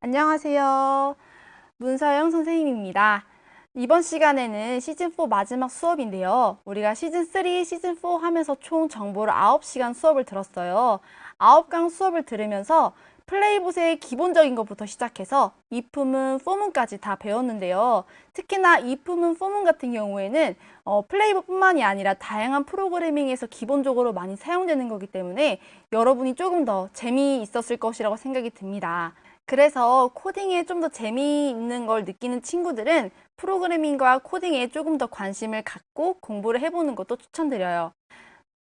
안녕하세요. 문서영 선생님입니다. 이번 시간에는 시즌4 마지막 수업인데요. 우리가 시즌3, 시즌4 하면서 총 정보를 9시간 수업을 들었어요. 9강 수업을 들으면서 플레이봇의 기본적인 것부터 시작해서 if문, for문까지 다 배웠는데요. 특히나 if문, for문 같은 경우에는 어, 플레이봇뿐만이 아니라 다양한 프로그래밍에서 기본적으로 많이 사용되는 거기 때문에 여러분이 조금 더 재미있었을 것이라고 생각이 듭니다. 그래서 코딩에 좀 더 재미있는 걸 느끼는 친구들은 프로그래밍과 코딩에 조금 더 관심을 갖고 공부를 해보는 것도 추천드려요.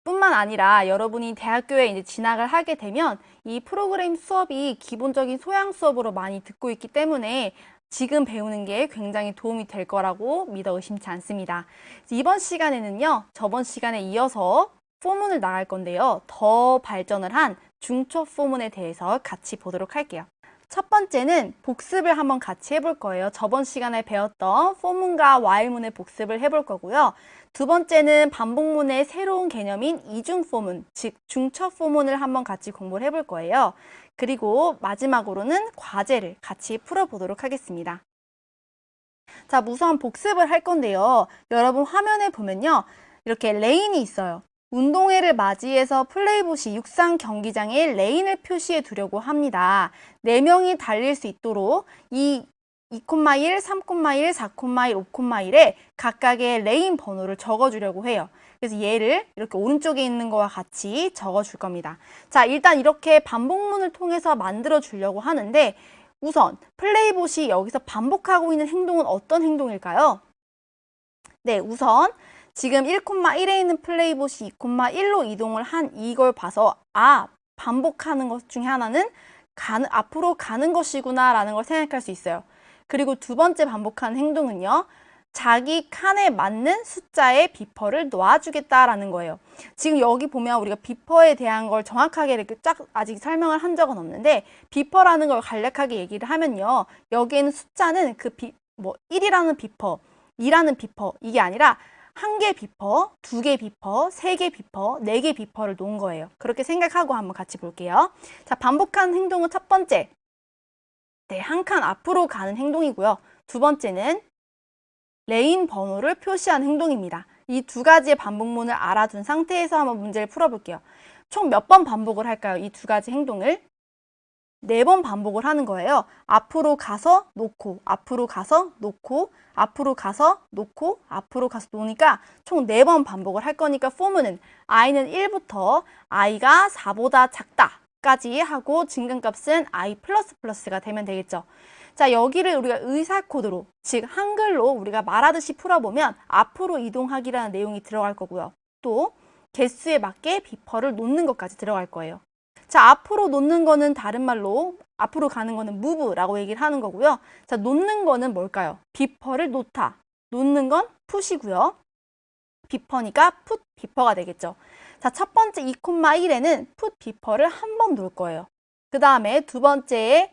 뿐만 아니라 여러분이 대학교에 이제 진학을 하게 되면 이 프로그램 수업이 기본적인 소양 수업으로 많이 듣고 있기 때문에 지금 배우는 게 굉장히 도움이 될 거라고 믿어 의심치 않습니다. 이번 시간에는요, 저번 시간에 이어서 포문을 나갈 건데요. 더 발전을 한 중초 포문에 대해서 같이 보도록 할게요. 첫 번째는 복습을 한번 같이 해볼 거예요. 저번 시간에 배웠던 포문과 와일문의 복습을 해볼 거고요. 두 번째는 반복문의 새로운 개념인 이중 포문, 즉 중첩 포문을 한번 같이 공부를 해볼 거예요. 그리고 마지막으로는 과제를 같이 풀어보도록 하겠습니다. 자, 우선 복습을 할 건데요. 여러분 화면에 보면요. 이렇게 레인이 있어요. 운동회를 맞이해서 플레이봇이 육상 경기장에 레인을 표시해 두려고 합니다. 4명이 달릴 수 있도록 이 2,1, 3,1, 4,1, 5,1에 각각의 레인 번호를 적어주려고 해요. 그래서 얘를 이렇게 오른쪽에 있는 거와 같이 적어줄 겁니다. 자, 일단 이렇게 반복문을 통해서 만들어 주려고 하는데 우선 플레이봇이 여기서 반복하고 있는 행동은 어떤 행동일까요? 네, 우선 지금 1,1에 있는 플레이봇이 2,1로 이동을 한 이걸 봐서 아, 반복하는 것 중에 하나는 가는, 앞으로 가는 것이구나 라는 걸 생각할 수 있어요. 그리고 두 번째 반복하는 행동은요. 자기 칸에 맞는 숫자의 비퍼를 놓아주겠다라는 거예요. 지금 여기 보면 우리가 비퍼에 대한 걸 정확하게 이렇게 쫙 아직 설명을 한 적은 없는데 비퍼라는 걸 간략하게 얘기를 하면요. 여기에는 숫자는 그 비, 뭐 1이라는 비퍼, 2라는 비퍼 이게 아니라 한 개 비퍼, 두 개 비퍼, 세 개 비퍼, 네 개 비퍼를 놓은 거예요. 그렇게 생각하고 한번 같이 볼게요. 자, 반복하는 행동은 첫 번째. 네, 한 칸 앞으로 가는 행동이고요. 두 번째는 레인 번호를 표시한 행동입니다. 이 두 가지의 반복문을 알아둔 상태에서 한번 문제를 풀어볼게요. 총 몇 번 반복을 할까요? 이 두 가지 행동을 네 번 반복을 하는 거예요. 앞으로 가서 놓고, 앞으로 가서 놓고, 앞으로 가서 놓고, 앞으로 가서 놓으니까 총 네 번 반복을 할 거니까 포문은 i는 1부터 i가 4보다 작다. 까지 하고 증간값은 i 플러스 플러스가 되면 되겠죠. 자, 여기를 우리가 의사 코드로, 즉 한글로 우리가 말하듯이 풀어보면 앞으로 이동하기라는 내용이 들어갈 거고요. 또 개수에 맞게 비퍼를 놓는 것까지 들어갈 거예요. 자, 앞으로 놓는 거는 다른 말로 앞으로 가는 거는 move라고 얘기를 하는 거고요. 자, 놓는 거는 뭘까요? 비퍼를 놓다. 놓는 건 푸시고요. 비퍼니까 풋 비퍼가 되겠죠. 자, 첫 번째 2,1에는 풋 비퍼를 한 번 놓을 거예요. 그 다음에 두 번째에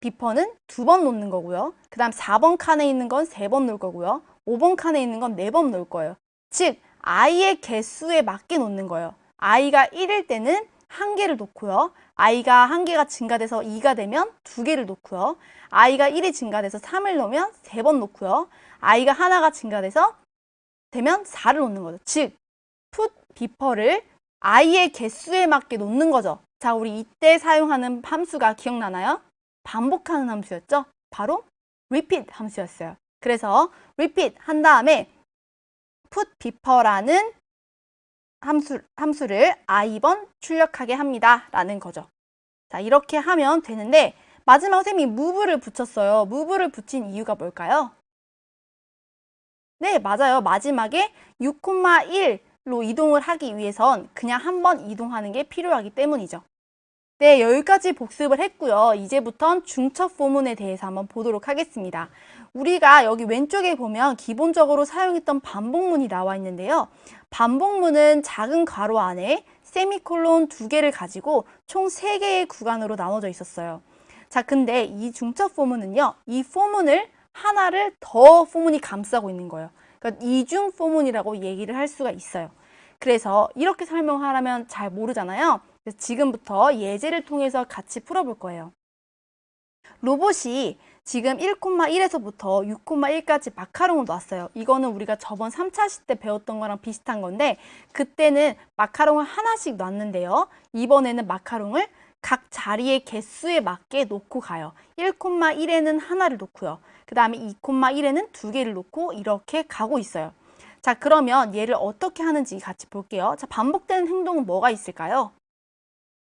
비퍼는 두 번 놓는 거고요. 그 다음 4번 칸에 있는 건 세 번 놓을 거고요. 5번 칸에 있는 건 네 번 놓을 거예요. 즉, i의 개수에 맞게 놓는 거예요. i가 1일 때는 한 개를 놓고요. i가 한 개가 증가돼서 2가 되면 두 개를 놓고요. i가 1이 증가돼서 3을 놓으면 세 번 놓고요. i가 하나가 증가돼서 되면 4를 놓는 거죠. 즉, 풋 비퍼를 i의 개수에 맞게 놓는 거죠. 자, 우리 이때 사용하는 함수가 기억나나요? 반복하는 함수였죠? 바로 repeat 함수였어요. 그래서 repeat 한 다음에 put 비퍼라는 함수, 함수를 i번 출력하게 합니다. 라는 거죠. 자, 이렇게 하면 되는데 마지막 쌤이 move를 붙였어요. move를 붙인 이유가 뭘까요? 네, 맞아요. 마지막에 6,1로 이동을 하기 위해선 그냥 한 번 이동하는 게 필요하기 때문이죠. 네, 여기까지 복습을 했고요. 이제부턴 중첩 포문에 대해서 한번 보도록 하겠습니다. 우리가 여기 왼쪽에 보면 기본적으로 사용했던 반복문이 나와 있는데요. 반복문은 작은 괄호 안에 세미콜론 두 개를 가지고 총 세 개의 구간으로 나눠져 있었어요. 자, 근데 이 중첩 포문은요. 이 포문을 하나를 더 포문이 감싸고 있는 거예요. 그러니까 이중 포문이라고 얘기를 할 수가 있어요. 그래서 이렇게 설명하려면 잘 모르잖아요. 지금부터 예제를 통해서 같이 풀어볼 거예요. 로봇이 지금 1,1에서부터 6,1까지 마카롱을 놨어요. 이거는 우리가 저번 3차 시때 배웠던 거랑 비슷한 건데 그때는 마카롱을 하나씩 놨는데요. 이번에는 마카롱을 각 자리의 개수에 맞게 놓고 가요. 1,1에는 하나를 놓고요. 그 다음에 2,1에는 두 개를 놓고 이렇게 가고 있어요. 자, 그러면 얘를 어떻게 하는지 같이 볼게요. 자, 반복되는 행동은 뭐가 있을까요?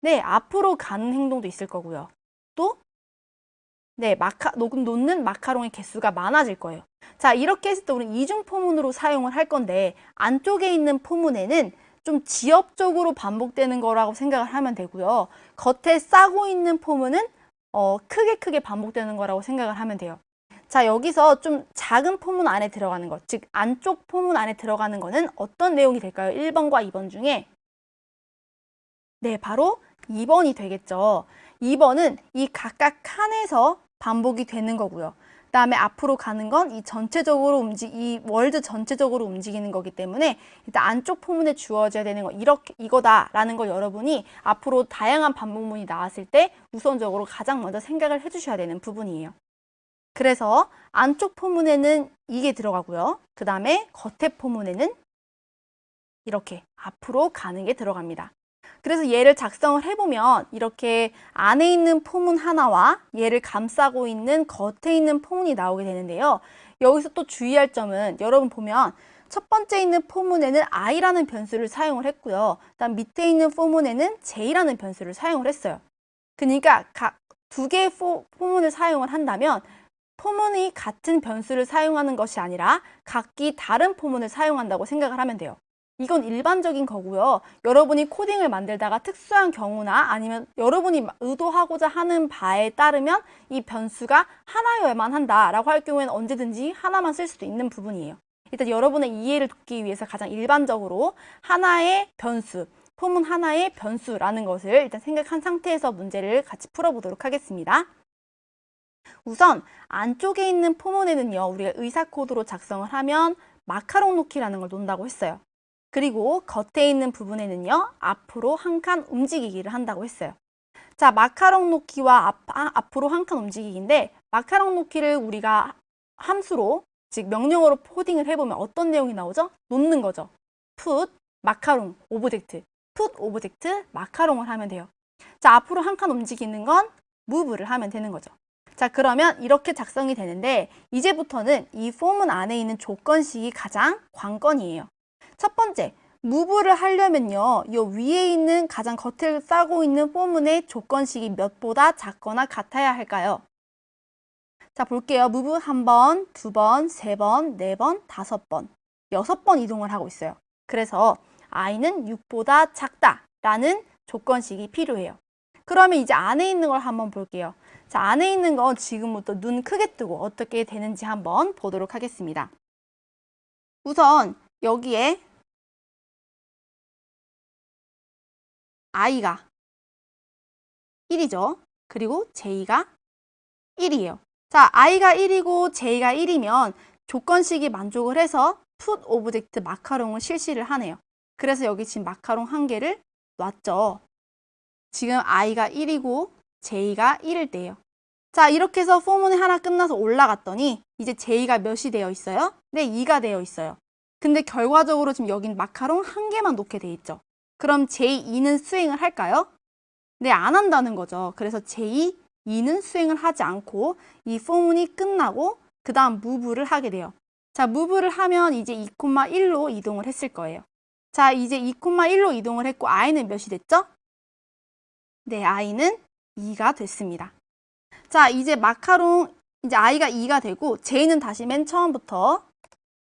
네, 앞으로 가는 행동도 있을 거고요. 또 네, 마카, 놓, 놓는 마카롱의 개수가 많아질 거예요. 자, 이렇게 했을 때 우리는 이중 포문으로 사용을 할 건데, 안쪽에 있는 포문에는 좀 지엽적으로 반복되는 거라고 생각을 하면 되고요. 겉에 싸고 있는 포문은 어, 크게 크게 반복되는 거라고 생각을 하면 돼요. 자, 여기서 좀 작은 포문 안에 들어가는 것, 즉, 안쪽 포문 안에 들어가는 거는 어떤 내용이 될까요? 1번과 2번 중에. 네, 바로 2번이 되겠죠. 2번은 이 각각 칸에서 반복이 되는 거고요. 그 다음에 앞으로 가는 건 이 전체적으로 움직, 이 월드 전체적으로 움직이는 거기 때문에 일단 안쪽 포문에 주어져야 되는 거, 이렇게, 이거다라는 거 여러분이 앞으로 다양한 반복문이 나왔을 때 우선적으로 가장 먼저 생각을 해주셔야 되는 부분이에요. 그래서 안쪽 포문에는 이게 들어가고요. 그 다음에 겉에 포문에는 이렇게 앞으로 가는 게 들어갑니다. 그래서 얘를 작성을 해보면 이렇게 안에 있는 포문 하나와 얘를 감싸고 있는 겉에 있는 포문이 나오게 되는데요. 여기서 또 주의할 점은 여러분 보면 첫 번째 있는 포문에는 i라는 변수를 사용을 했고요. 다음 밑에 있는 포문에는 j라는 변수를 사용을 했어요. 그러니까 각 두 개의 포, 포문을 사용을 한다면 포문이 같은 변수를 사용하는 것이 아니라 각기 다른 포문을 사용한다고 생각을 하면 돼요. 이건 일반적인 거고요. 여러분이 코딩을 만들다가 특수한 경우나 아니면 여러분이 의도하고자 하는 바에 따르면 이 변수가 하나여야만 한다라고 할 경우에는 언제든지 하나만 쓸 수도 있는 부분이에요. 일단 여러분의 이해를 돕기 위해서 가장 일반적으로 하나의 변수, 포문 하나의 변수라는 것을 일단 생각한 상태에서 문제를 같이 풀어보도록 하겠습니다. 우선 안쪽에 있는 포문에는요, 우리가 의사 코드로 작성을 하면 마카롱 놓기라는 걸 놓는다고 했어요. 그리고 겉에 있는 부분에는요, 앞으로 한 칸 움직이기를 한다고 했어요. 자, 마카롱 놓기와 앞, 아, 앞으로 한 칸 움직이기인데, 마카롱 놓기를 우리가 함수로, 즉 명령어로 코딩을 해보면 어떤 내용이 나오죠? 놓는 거죠. put, 마카롱, 오브젝트. put, 오브젝트, 마카롱을 하면 돼요. 자, 앞으로 한 칸 움직이는 건 move를 하면 되는 거죠. 자, 그러면 이렇게 작성이 되는데, 이제부터는 이 폼은 안에 있는 조건식이 가장 관건이에요. 첫 번째, 무브를 하려면요. 이 위에 있는 가장 겉을 싸고 있는 포문의 조건식이 몇보다 작거나 같아야 할까요? 자, 볼게요. 무브 한 번, 두 번, 세 번, 네 번, 다섯 번, 여섯 번 이동을 하고 있어요. 그래서 i는 6보다 작다라는 조건식이 필요해요. 그러면 이제 안에 있는 걸 한번 볼게요. 자, 안에 있는 건 지금부터 눈 크게 뜨고 어떻게 되는지 한번 보도록 하겠습니다. 우선 여기에 i가 1이죠. 그리고 j가 1이에요. 자, i가 1이고 j가 1이면 조건식이 만족을 해서 put 오브젝트 마카롱을 실시를 하네요. 그래서 여기 지금 마카롱 한 개를 놨죠. 지금 i가 1이고 j가 1일 때예요. 자, 이렇게 해서 포문이 하나 끝나서 올라갔더니 이제 j가 몇이 되어 있어요? 네, 2가 되어 있어요. 근데 결과적으로 지금 여긴 마카롱 한 개만 놓게 돼 있죠. 그럼 제2는 수행을 할까요? 네, 안 한다는 거죠. 그래서 제2, 2는 수행을 하지 않고 이 포문이 끝나고 그 다음 무브를 하게 돼요. 자, 무브를 하면 이제 2,1로 이동을 했을 거예요. 자, 이제 2,1로 이동을 했고 i는 몇이 됐죠? 네, i는 2가 됐습니다. 자, 이제 마카롱 이제 i가 2가 되고 j는 다시 맨 처음부터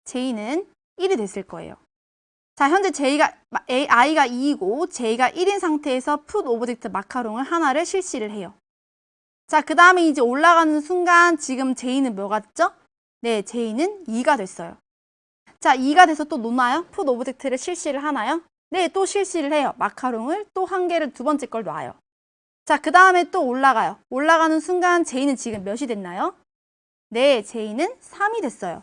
j는 1이 됐을 거예요. 자, 현재 j가, i가 2이고 j가 1인 상태에서 put 오브젝트 마카롱을 하나를 실시를 해요. 자, 그 다음에 이제 올라가는 순간 지금 j는 뭐가 됐죠? 네, j는 2가 됐어요. 자, 2가 돼서 또 놓나요? put 오브젝트를 실시를 하나요? 네, 또 실시를 해요. 마카롱을 또 한 개를 두 번째 걸 놔요. 자, 그 다음에 또 올라가요. 올라가는 순간 j는 지금 몇이 됐나요? 네, j는 3이 됐어요.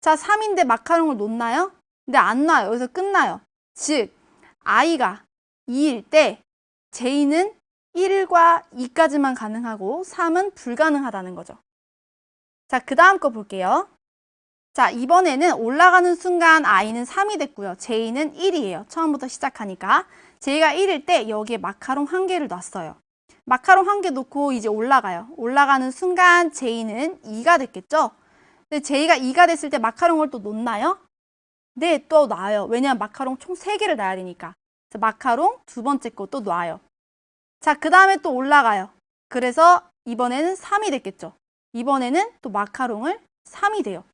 자, 3인데 마카롱을 놓나요? 근데 안 놔요. 여기서 끝나요. 즉, i가 2일 때 j는 1과 2까지만 가능하고 3은 불가능하다는 거죠. 자, 그 다음 거 볼게요. 자, 이번에는 올라가는 순간 i는 3이 됐고요. j는 1이에요. 처음부터 시작하니까. j가 1일 때 여기에 마카롱 한 개를 놨어요. 마카롱 한 개 놓고 이제 올라가요. 올라가는 순간 j는 2가 됐겠죠? 근데 j가 2가 됐을 때 마카롱을 또 놓나요? 네, 또 놔요. 왜냐면 마카롱 총 3개를 놔야 되니까. 마카롱 두 번째 거 또 놔요. 자, 그 다음에 또 올라가요. 그래서 이번에는 3이 됐겠죠. 이번에는 또 마카롱을 3이 돼요.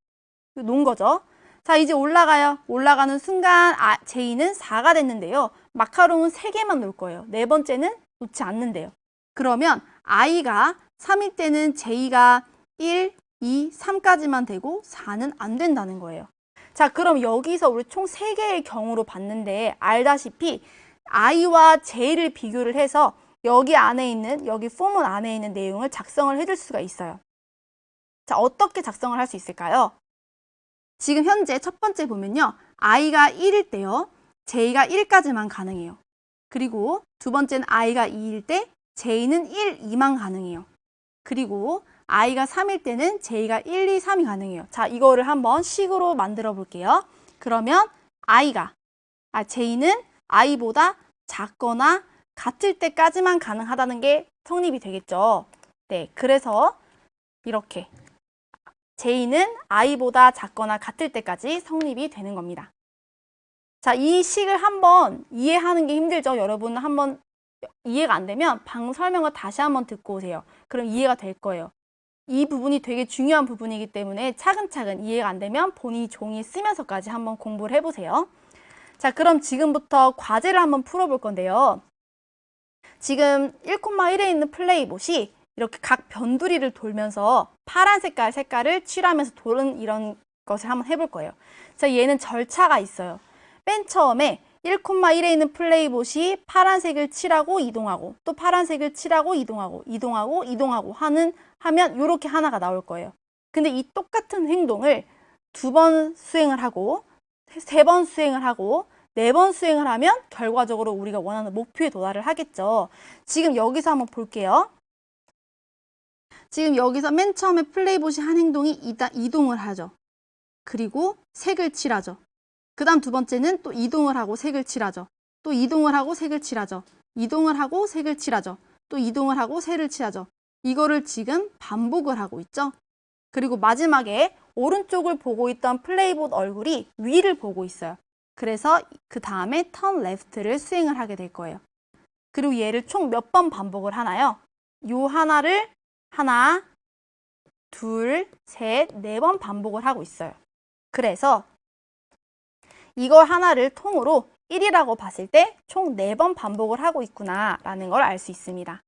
놓은 거죠. 자, 이제 올라가요. 올라가는 순간 아, 제이는 4가 됐는데요. 마카롱은 3개만 놓을 거예요. 네 번째는 놓지 않는데요. 그러면 i가 3일 때는 j가 1, 2, 3까지만 되고 4는 안 된다는 거예요. 자, 그럼 여기서 우리 총 3개의 경우로 봤는데 알다시피 i와 j를 비교를 해서 여기 안에 있는 여기 포문 안에 있는 내용을 작성을 해줄 수가 있어요. 자, 어떻게 작성을 할 수 있을까요? 지금 현재 첫 번째 보면요. i가 1일 때요. j가 1까지만 가능해요. 그리고 두 번째는 i가 2일 때 j는 1, 2만 가능해요. 그리고 i가 3일 때는 j가 1, 2, 3이 가능해요. 자, 이거를 한번 식으로 만들어 볼게요. 그러면 i가 아, j는 i보다 작거나 같을 때까지만 가능하다는 게 성립이 되겠죠. 네, 그래서 이렇게 j는 i보다 작거나 같을 때까지 성립이 되는 겁니다. 자, 이 식을 한번 이해하는 게 힘들죠. 여러분 한번 이해가 안 되면 방 설명을 다시 한번 듣고 오세요. 그럼 이해가 될 거예요. 이 부분이 되게 중요한 부분이기 때문에 차근차근 이해가 안 되면 본인이 종이 쓰면서까지 한번 공부를 해보세요. 자, 그럼 지금부터 과제를 한번 풀어볼 건데요. 지금 1,1에 있는 플레이봇이 이렇게 각 변두리를 돌면서 파란 색깔 색깔을 칠하면서 도는 이런 것을 한번 해볼 거예요. 자, 얘는 절차가 있어요. 맨 처음에 1,1에 있는 플레이봇이 파란색을 칠하고 이동하고 또 파란색을 칠하고 이동하고 이동하고 이동하고 하는 하면 이렇게 하나가 나올 거예요. 근데 이 똑같은 행동을 두 번 수행을 하고 세 번 수행을 하고 네 번 수행을 하면 결과적으로 우리가 원하는 목표에 도달을 하겠죠. 지금 여기서 한번 볼게요. 지금 여기서 맨 처음에 플레이봇이 한 행동이 이동을 하죠. 그리고 색을 칠하죠. 그 다음 두 번째는 또 이동을 하고 색을 칠하죠. 또 이동을 하고 색을 칠하죠. 이동을 하고 색을 칠하죠. 또 이동을 하고 색을 칠하죠. 이거를 지금 반복을 하고 있죠. 그리고 마지막에 오른쪽을 보고 있던 플레이봇 얼굴이 위를 보고 있어요. 그래서 그 다음에 턴 레프트를 수행을 하게 될 거예요. 그리고 얘를 총 몇 번 반복을 하나요? 요 하나를 하나, 둘, 셋, 네 번 반복을 하고 있어요. 그래서 이걸 하나를 통으로 1이라고 봤을 때 총 4번 반복을 하고 있구나 라는 걸 알 수 있습니다.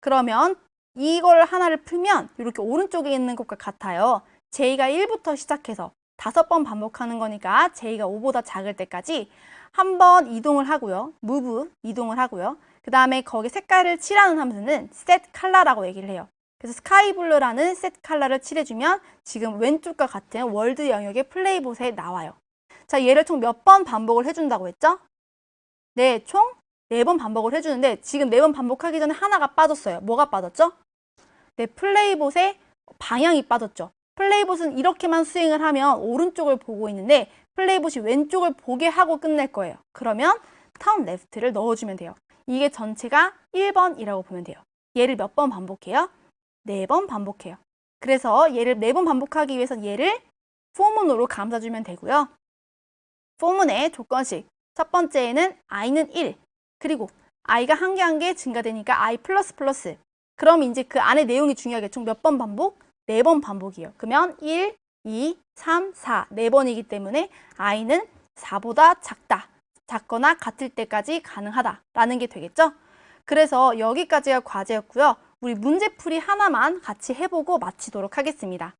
그러면 이걸 하나를 풀면 이렇게 오른쪽에 있는 것과 같아요. j가 1부터 시작해서 5번 반복하는 거니까 j가 5보다 작을 때까지 한 번 이동을 하고요. move 이동을 하고요. 그 다음에 거기 색깔을 칠하는 함수는 set color라고 얘기를 해요. 그래서 스카이 블루라는 set color를 칠해주면 지금 왼쪽과 같은 월드 영역의 플레이봇에 나와요. 자, 얘를 총 몇 번 반복을 해준다고 했죠? 네, 총 네 번 반복을 해주는데 지금 네 번 반복하기 전에 하나가 빠졌어요. 뭐가 빠졌죠? 네, 플레이봇의 방향이 빠졌죠. 플레이봇은 이렇게만 수행을 하면 오른쪽을 보고 있는데 플레이봇이 왼쪽을 보게 하고 끝낼 거예요. 그러면 턴 레프트를 넣어주면 돼요. 이게 전체가 1번이라고 보면 돼요. 얘를 몇 번 반복해요? 네 번 반복해요. 그래서 얘를 네 번 반복하기 위해서 얘를 포문으로 감싸주면 되고요. 포문의 조건식. 첫 번째에는 i는 1. 그리고 i가 한 개 한 개 증가되니까 i 플러스 플러스. 그럼 이제 그 안에 내용이 중요하게 총 몇 번 반복? 네 번 반복이에요. 그러면 1, 2, 3, 4. 네 번이기 때문에 i는 4보다 작다. 작거나 같을 때까지 가능하다라는 게 되겠죠? 그래서 여기까지가 과제였고요. 우리 문제풀이 하나만 같이 해보고 마치도록 하겠습니다.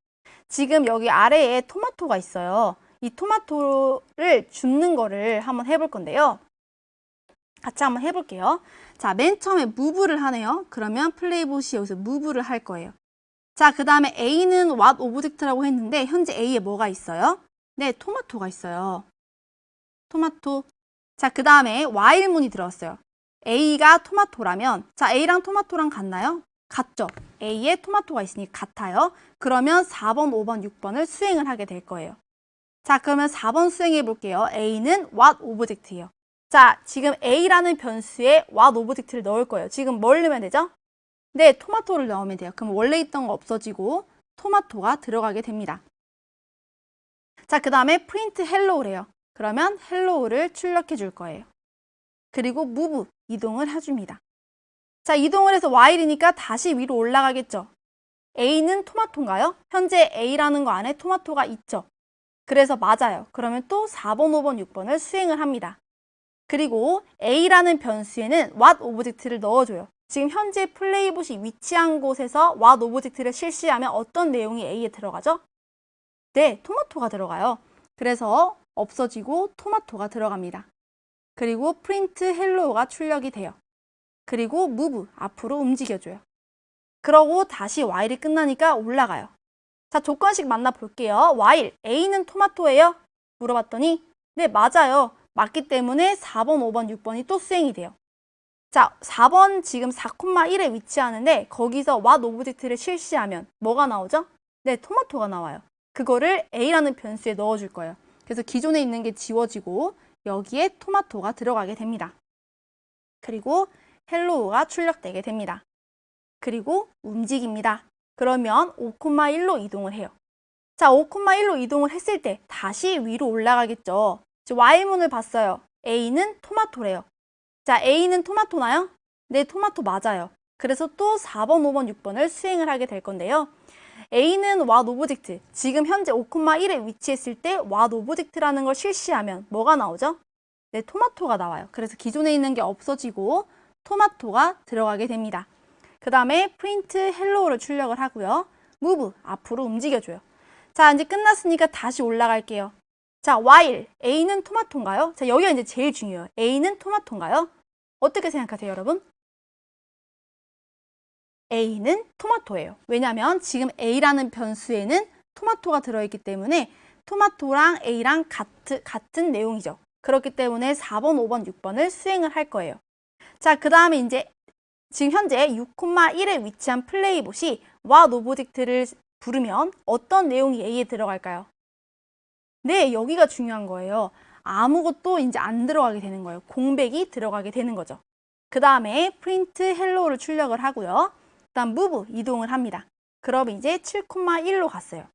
지금 여기 아래에 토마토가 있어요. 이 토마토를 줍는 거를 한번 해볼 건데요. 같이 한번 해볼게요. 자, 맨 처음에 무브를 하네요. 그러면 플레이봇이 여기서 무브를 할 거예요. 자, 그 다음에 A는 what object라고 했는데 현재 A에 뭐가 있어요? 네, 토마토가 있어요. 토마토. 자, 그 다음에 while문이 들어왔어요. A가 토마토라면 자 A랑 토마토랑 같나요? 같죠. A에 토마토가 있으니 같아요. 그러면 4번, 5번, 6번을 수행을 하게 될 거예요. 자 그러면 4번 수행해 볼게요. A는 what 오브젝트예요. 자 지금 A라는 변수에 what 오브젝트를 넣을 거예요. 지금 뭘 넣으면 되죠? 네, 토마토를 넣으면 돼요. 그럼 원래 있던 거 없어지고 토마토가 들어가게 됩니다. 자, 그 다음에 print hello래요. 그러면 hello를 출력해 줄 거예요. 그리고 move, 이동을 해줍니다. 자, 이동을 해서 while이니까 다시 위로 올라가겠죠. A는 토마토인가요? 현재 A라는 거 안에 토마토가 있죠. 그래서 맞아요. 그러면 또 4번, 5번, 6번을 수행을 합니다. 그리고 A라는 변수에는 what 오브젝트를 넣어줘요. 지금 현재 플레이봇이 위치한 곳에서 what 오브젝트를 실시하면 어떤 내용이 A에 들어가죠? 네, 토마토가 들어가요. 그래서 없어지고 토마토가 들어갑니다. 그리고 print hello가 출력이 돼요. 그리고 move, 앞으로 움직여줘요. 그러고 다시 while이 끝나니까 올라가요. 자, 조건식 만나볼게요. while, A는 토마토예요? 물어봤더니 네, 맞아요. 맞기 때문에 4번, 5번, 6번이 또 수행이 돼요. 자, 4번 지금 4,1에 위치하는데 거기서 what 오브젝트를 실시하면 뭐가 나오죠? 네, 토마토가 나와요. 그거를 A라는 변수에 넣어줄 거예요. 그래서 기존에 있는 게 지워지고 여기에 토마토가 들어가게 됩니다. 그리고 헬로우가 출력되게 됩니다. 그리고 움직입니다. 그러면 5,1로 이동을 해요. 자, 5,1로 이동을 했을 때 다시 위로 올라가겠죠. Y문을 봤어요. A는 토마토래요. 자, A는 토마토나요? 네, 토마토 맞아요. 그래서 또 4번, 5번, 6번을 수행을 하게 될 건데요. A는 what 오브젝트, 지금 현재 5,1에 위치했을 때 what 오브젝트라는 걸 실시하면 뭐가 나오죠? 네, 토마토가 나와요. 그래서 기존에 있는 게 없어지고 토마토가 들어가게 됩니다. 그 다음에 print hello를 출력을 하고요. move, 앞으로 움직여줘요. 자, 이제 끝났으니까 다시 올라갈게요. 자, while A는 토마토인가요? 자, 여기가 이제 제일 중요해요. A는 토마토인가요? 어떻게 생각하세요, 여러분? A는 토마토예요. 왜냐하면 지금 A라는 변수에는 토마토가 들어있기 때문에 토마토랑 A랑 같은, 같은 내용이죠. 그렇기 때문에 4번, 5번, 6번을 수행을 할 거예요. 자, 그 다음에 이제 지금 현재 6,1에 위치한 플레이봇이 what 오브젝트를 부르면 어떤 내용이 A에 들어갈까요? 네, 여기가 중요한 거예요. 아무것도 이제 안 들어가게 되는 거예요. 공백이 들어가게 되는 거죠. 그 다음에 print hello를 출력을 하고요. 그다음 move 이동을 합니다. 그럼 이제 7,1로 갔어요.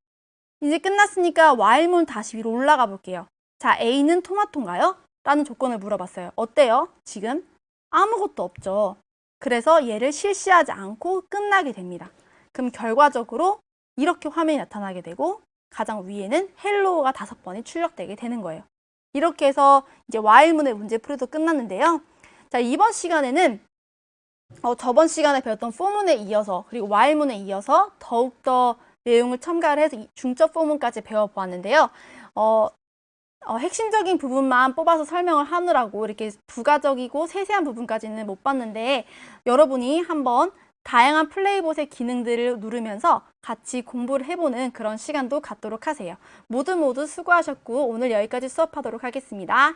이제 끝났으니까 while문 다시 위로 올라가 볼게요. 자, A는 토마토인가요? 라는 조건을 물어봤어요. 어때요? 지금 아무것도 없죠. 그래서 얘를 실시하지 않고 끝나게 됩니다. 그럼 결과적으로 이렇게 화면이 나타나게 되고 가장 위에는 헬로우가 다섯 번이 출력되게 되는 거예요. 이렇게 해서 이제 while문의 문제 풀이도 끝났는데요. 자, 이번 시간에는 어, 저번 시간에 배웠던 포문에 이어서 그리고 while문에 이어서 더욱더 내용을 첨가를 해서 이 중적 포문까지 배워보았는데요. 어, 어, 핵심적인 부분만 뽑아서 설명을 하느라고 이렇게 부가적이고 세세한 부분까지는 못 봤는데 여러분이 한번 다양한 플레이봇의 기능들을 누르면서 같이 공부를 해보는 그런 시간도 갖도록 하세요. 모두 모두 수고하셨고 오늘 여기까지 수업하도록 하겠습니다.